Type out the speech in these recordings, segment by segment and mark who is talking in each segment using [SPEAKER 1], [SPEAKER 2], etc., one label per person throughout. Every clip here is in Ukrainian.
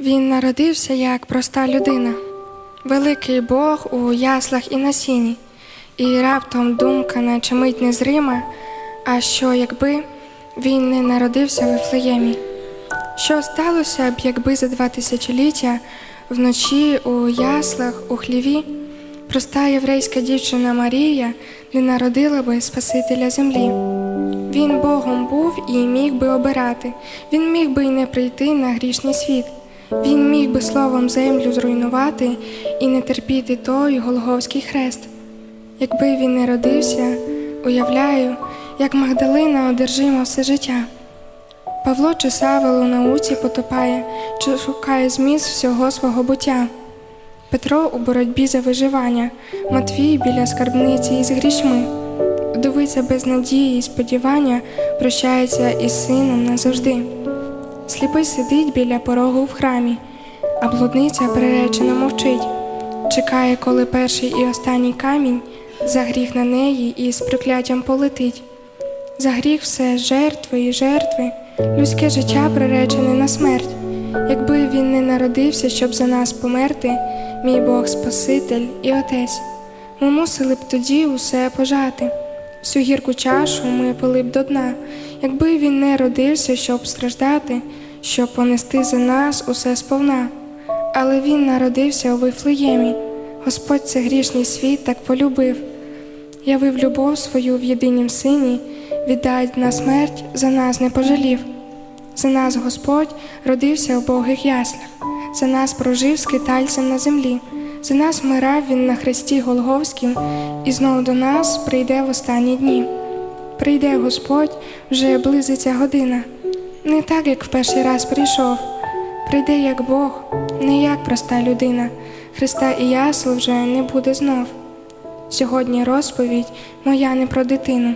[SPEAKER 1] Він народився як проста людина, великий Бог у яслах і на сіні, і раптом думка, наче мить незрима, а що якби він не народився в Вифлеємі? Що сталося б, якби за два тисячоліття вночі у яслах у хліві проста єврейська дівчина Марія не народила би Спасителя землі? Він Богом був і міг би обирати, він міг би й не прийти на грішний світ. Він міг би словом землю зруйнувати і не терпіти той Голговський хрест. Якби він не родився, уявляю, як Магдалина одержима все життя. Павло чи Савел у науці потопає, чи шукає зміст всього свого буття. Петро у боротьбі за виживання, Матвій біля скарбниці із грішми. Вдовиця без надії і сподівання прощається із сином назавжди. Сліпий сидить біля порогу в храмі, а блудниця приречено мовчить, чекає, коли перший і останній камінь за гріх на неї і з прокляттям полетить. За гріх все жертви і жертви, людське життя приречене на смерть. Якби він не народився, щоб за нас померти, мій Бог Спаситель і Отець, ми мусили б тоді усе пожати. Всю гірку чашу ми пили б до дна, якби він не родився, щоб страждати, щоб понести за нас усе сповна. Але він народився у Вифлеємі. Господь це грішний світ так полюбив. Явив любов свою в єдинім сині, віддать на смерть за нас не пожалів. За нас Господь родився у богих яслах, за нас прожив скитальцем на землі, за нас вмирав він на хресті Голговськім, і знову до нас прийде в останні дні. Прийде Господь, вже близиться година, не так, як в перший раз прийшов. Прийде як Бог, не як проста людина. Христа і ясел вже не буде знов. Сьогодні розповідь моя не про дитину,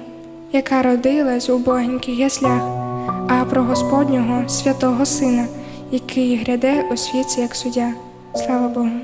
[SPEAKER 1] яка родилась у богеньких яслях, а про Господнього святого Сина, який гряде у світі як суддя. Слава Богу.